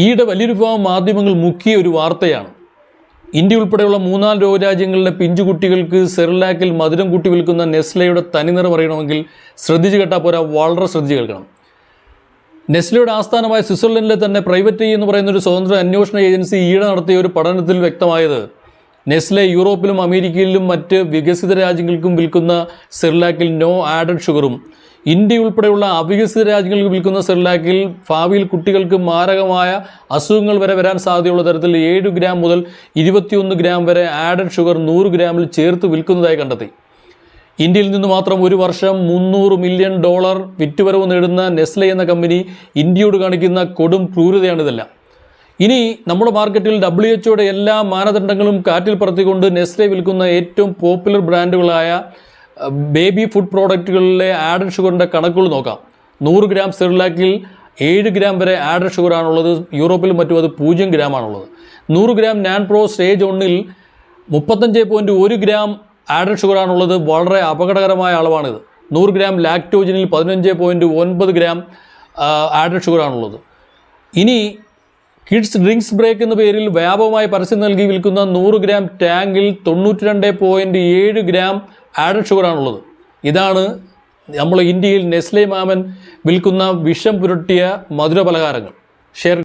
ഈയിടെ വലിയൊരു വിഭാഗം മാധ്യമങ്ങൾ മുക്കിയ ഒരു വാർത്തയാണ്. ഇന്ത്യ ഉൾപ്പെടെയുള്ള മൂന്നാൽ ലോകരാജ്യങ്ങളിലെ പിഞ്ചുകുട്ടികൾക്ക് സെറിലാക്കിൽ മധുരം കൂട്ടി വിൽക്കുന്ന നെസ്ലയുടെ തനിനിറം അറിയണമെങ്കിൽ ശ്രദ്ധിച്ചു കേട്ടാൽ പോരാ വളരെ ശ്രദ്ധിച്ച് കേൾക്കണം. നെസ്ലയുടെ ആസ്ഥാനമായ സ്വിറ്റ്സർലൻഡിലെ തന്നെ പ്രൈവറ്റ് എന്ന് പറയുന്ന ഒരു സ്വതന്ത്ര അന്വേഷണ ഏജൻസി ഈയിടെ നടത്തിയ ഒരു പഠനത്തിൽ വ്യക്തമായത് നെസ്ലെ യൂറോപ്പിലും അമേരിക്കയിലും മറ്റ് വികസിത രാജ്യങ്ങൾക്കും വിൽക്കുന്ന സെറിലാക്കിൽ നോ ആഡഡ് ഷുഗറും ഇന്ത്യ ഉൾപ്പെടെയുള്ള അവികസിത രാജ്യങ്ങൾക്ക് വിൽക്കുന്ന സെറിലാക്കിൽ ഭാവിയിൽ കുട്ടികൾക്ക് മാരകമായ അസുഖങ്ങൾ വരെ വരാൻ സാധ്യതയുള്ള തരത്തിൽ ഏഴ് ഗ്രാം മുതൽ ഇരുപത്തിയൊന്ന് ഗ്രാം വരെ ആഡഡ് ഷുഗർ നൂറ് ഗ്രാമിൽ ചേർത്ത് വിൽക്കുന്നതായി കണ്ടെത്തി. ഇന്ത്യയിൽ നിന്ന് മാത്രം ഒരു വർഷം മുന്നൂറ് മില്യൺ ഡോളർ വിറ്റുവരവ് നേടുന്ന നെസ്ലെ എന്ന കമ്പനി ഇന്ത്യയോട് കാണിക്കുന്ന കൊടും ക്രൂരതയാണിതെല്ലാം. ഇനി നമ്മുടെ മാർക്കറ്റിൽ ഡബ്ല്യു എച്ച്ഒയുടെ എല്ലാ മാനദണ്ഡങ്ങളും കാറ്റിൽ പറത്തിക്കൊണ്ട് നെസ്ലെ വിൽക്കുന്ന ഏറ്റവും പോപ്പുലർ ബ്രാൻഡുകളായ ബേബി ഫുഡ് പ്രോഡക്റ്റുകളിലെ ആഡഡ് ഷുഗറിന്റെ കണക്കുകൾ നോക്കാം. നൂറ് ഗ്രാം സെറിലാക്കിൽ ഏഴ് ഗ്രാം വരെ ആഡഡ് ഷുഗറാണുള്ളത്. യൂറോപ്പിലും മറ്റും അത് പൂജ്യം ഗ്രാമാണുള്ളത്. നൂറ് ഗ്രാം നാൻ പ്രോ സ്റ്റേജ് ഒന്നിൽ മുപ്പത്തഞ്ച് പോയിന്റ് ഒരു ഗ്രാം ആഡഡ് ഷുഗറാണുള്ളത്. വളരെ അപകടകരമായ അളവാണിത്. നൂറ് ഗ്രാം ലാക്ടോജിനിൽ പതിനഞ്ച് പോയിന്റ് ഒൻപത് ഗ്രാം ആഡഡ് ഷുഗറാണുള്ളത്. ഇനി കിഡ്സ് ഡ്രിങ്ക്സ് ബ്രേക്ക് എന്ന പേരിൽ വ്യാപകമായി പരസ്യം നൽകി വിൽക്കുന്ന നൂറ് ഗ്രാം ടാങ്കിൽ തൊണ്ണൂറ്റി രണ്ട് പോയിന്റ് ഏഴ് ഗ്രാം ആഡഡ് ഷുഗറാണുള്ളത് ഇതാണ് നമ്മൾ ഇന്ത്യയിൽ നെസ്ലെ മാമൻ വിൽക്കുന്ന വിഷം പുരട്ടിയ മധുര പലഹാരങ്ങൾ ഷെയർ